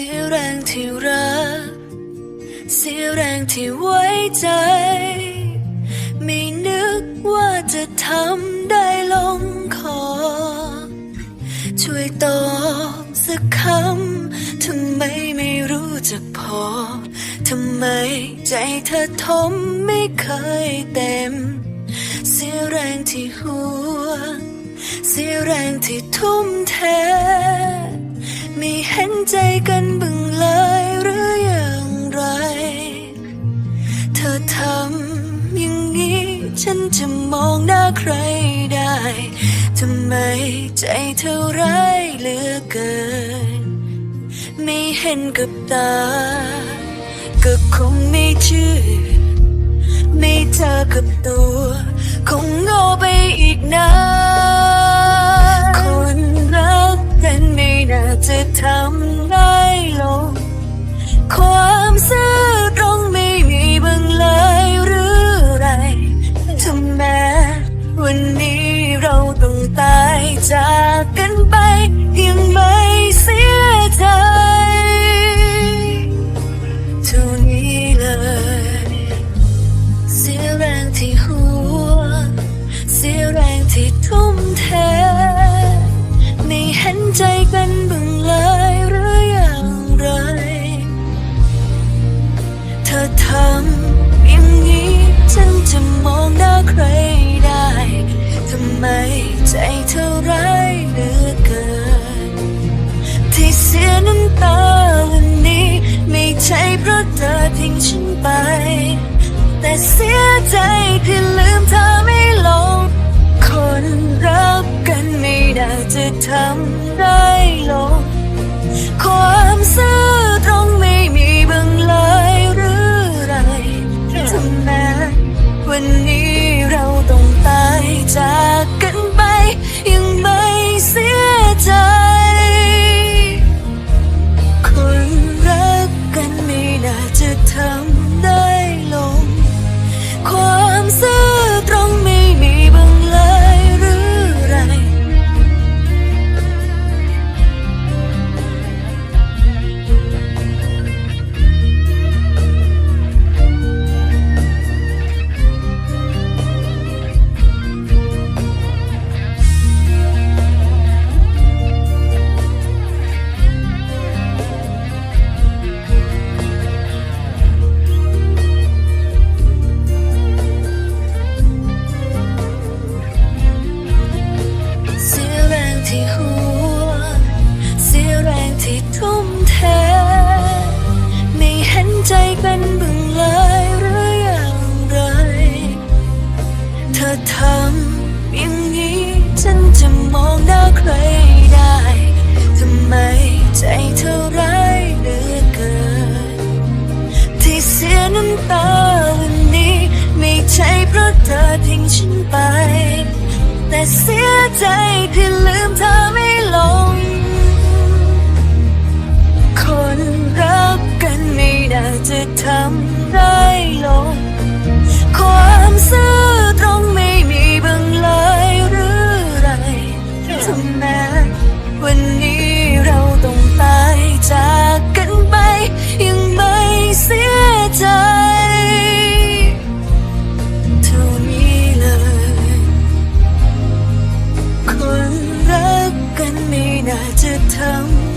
สียแรงที่รัก เสียแรงที่ไว้ใจ ไม่นึกว่าจะทำได้ลงคอ ช่วยตอบสักคำทำไมไม่รู้จักพอ ทำไมใจเธอทมไม่เคยเต็ม เสียแรงที่หัว เสียแรงที่ทุ่มเท ไม่เห็นใจกันบ้างเลยหรืออย่างไร เธอทำอย่างนี้ ฉันจะมองหน้าใครได้ทำไมใจเธอร้ายเหลือเกิน ไม่เห็นกับตา ก็คงไม่เชื่อ ไม่เจอกับตัว คงโง่ไปอีกนาน จะทำได้ลง ความซื่อตรงไม่มีบ้างเลยหรือไรทำไมวันนี้เราต้องตายจากกันไป ยังไม่เสียใจเท่านี้เลย เสียแรงที่หัว เสียแรงที่ทุ่มเทไม่เห็นใจกัน จะมองหน้าใครได้ ทำไมใจเธอร้ายเหลือเกิน ที่เสียน้ำตาวันนี้ ไม่ใช่เพราะเธอทิ้งฉันไป แต่เสียใจที่ลืมเธอไม่ลง คนรักกันไม่ได้จะทำ วั ที่หัว เสียแรงที่ทุ่มเท ไม่เห็นใจกันบ้างเลยหรืออย่างไร เธอทำอย่างนี้ฉันจะมองหน้าใครได้ทำไมใจเธอร้ายเหลือเกิน ที่เสียน้ำตาวันนี้ ไม่ใช่เพราะเธอทิ้งฉันไป แต่เสียใจที่ลืมเธอไม่ลง คนรักกันไม่น่าจะทำได้ลง 折腾